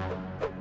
Thank you.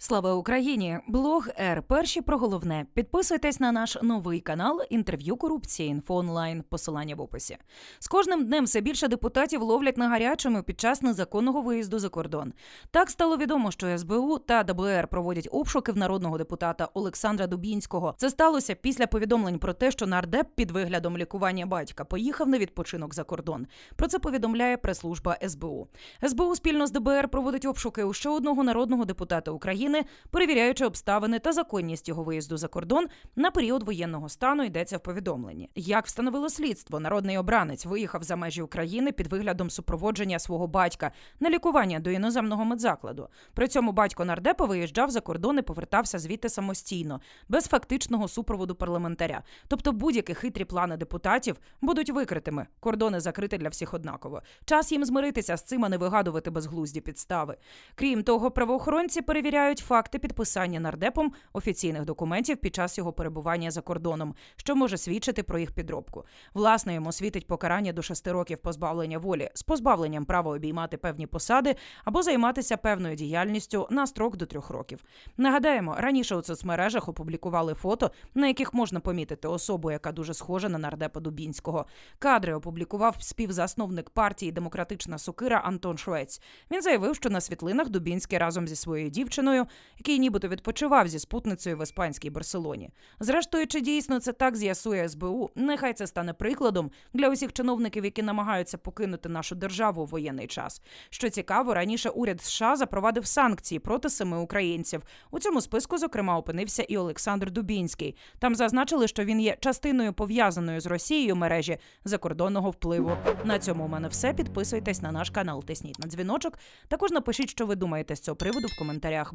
Слава Україні! Блог Р. Перші про головне. Підписуйтесь на наш новий канал інтерв'ю корупції інфо онлайн. Посилання в описі. З кожним днем все більше депутатів ловлять на гарячому під час незаконного виїзду за кордон. Так стало відомо, що СБУ та ДБР проводять обшуки в народного депутата Олександра Дубінського. Це сталося після повідомлень про те, що нардеп під виглядом лікування батька поїхав на відпочинок за кордон. Про це повідомляє прес-служба СБУ. СБУ спільно з ДБР проводить обшуки у ще одного народного депутата України, перевіряючи обставини та законність його виїзду за кордон на період воєнного стану. Йдеться в повідомленні. Як встановило слідство, народний обранець виїхав за межі України під виглядом супроводження свого батька на лікування до іноземного медзакладу. При цьому батько нардепа виїжджав за кордон і повертався звідти самостійно, без фактичного супроводу парламентаря. Тобто будь-які хитрі плани депутатів будуть викритими. Кордони закриті для всіх однаково. Час їм змиритися з цим, а не вигадувати безглузді підстави. Крім того, правоохоронці перевіряють факти підписання нардепом офіційних документів під час його перебування за кордоном, що може свідчити про їх підробку. Власне, йому світить покарання до шести років позбавлення волі з позбавленням права обіймати певні посади або займатися певною діяльністю на строк до трьох років. Нагадаємо, раніше у соцмережах опублікували фото, на яких можна помітити особу, яка дуже схожа на нардепа Дубінського. Кадри опублікував співзасновник партії Демократична Сокира Антон Швець. Він заявив, що на світлинах Дубінський разом зі своєю дівчиною, який нібито відпочивав зі спутницею в іспанській Барселоні. Зрештою, чи дійсно це так з'ясує СБУ? Нехай це стане прикладом для усіх чиновників, які намагаються покинути нашу державу у воєнний час. Що цікаво, раніше уряд США запровадив санкції проти семи українців. У цьому списку, зокрема, опинився і Олександр Дубінський. Там зазначили, що він є частиною пов'язаною з Росією мережі закордонного впливу. На цьому у мене все. Підписуйтесь на наш канал, тисніть на дзвіночок. Також напишіть, що ви думаєте з цього приводу в коментарях.